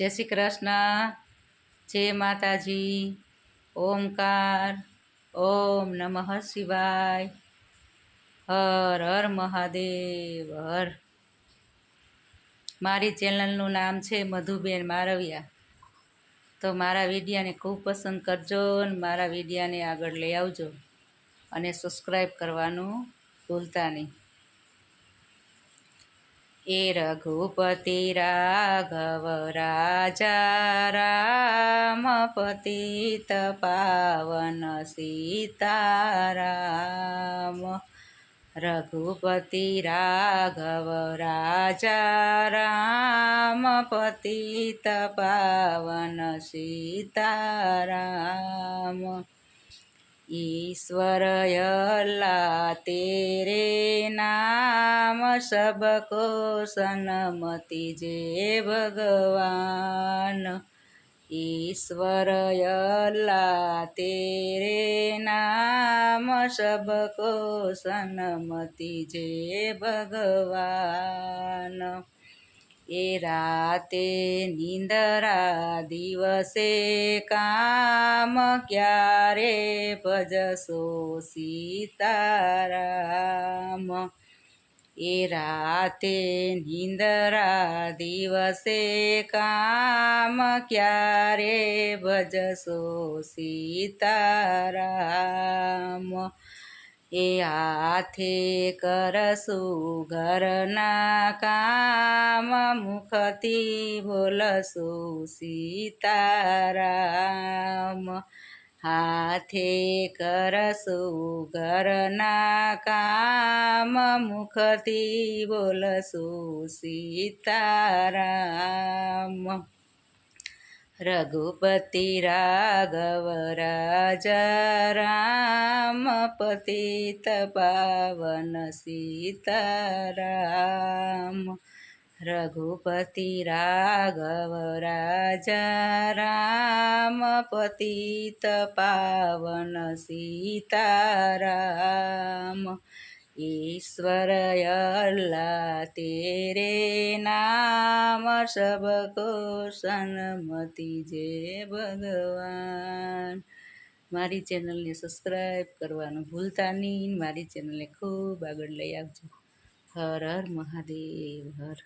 જય શ્રી કૃષ્ણ. જય માતાજી. ઓમકાર. ઓમ નમઃ શિવાય. હર હર મહાદેવ. હર. મારી ચેનલનું નામ છે મધુબેન મારવિયા. તો મારા વિડીયાને ખૂબ પસંદ કરજો અને મારા વિડીયાને આગળ લઈ આવજો. અને સબસ્ક્રાઈબ કરવાનું ભૂલતા નહીં. એ રઘુપતિ રાઘવ રાજા રામ પતિત પાવન સીતારામ રઘુપતિ રાઘવ રાજા રામ પતિત પાવન સીતારામ ईश्वर अल्लाह तेरे नाम सबको सन्मति जे भगवान ईश्वर अल्लाह तेरे नाम सबको सन्मति जे भगवान એ રાતે નિંદરા દિવસે કામ ક્યારે ભજશો સીતારામ? એ રાતે નિંદરા દિવસે કામ ક્યારે ભજશો સીતારામ? એ હાથે કરશું ઘરના કામ, મુખથી બોલશું સીતારામ. હાથે કરશું ઘરના કામ, મુખથી બોલશું સીતારામ. રઘુપતિ રાઘવ રાજા રામ પતિત પાવન સીતારામ રઘુપતિ રાઘવ રાજા રામ પતિત પાવન સીતારામ ईश्वर अल्लाह तेरे नाम सबको સન્મતિ જે ભગવાન મારી ચેનલને સબસ્ક્રાઈબ કરવાનું ભૂલતા નહીં. મારી ચેનલને ખૂબ આગળ લઈ આવજો. હર હર મહાદેવ, હર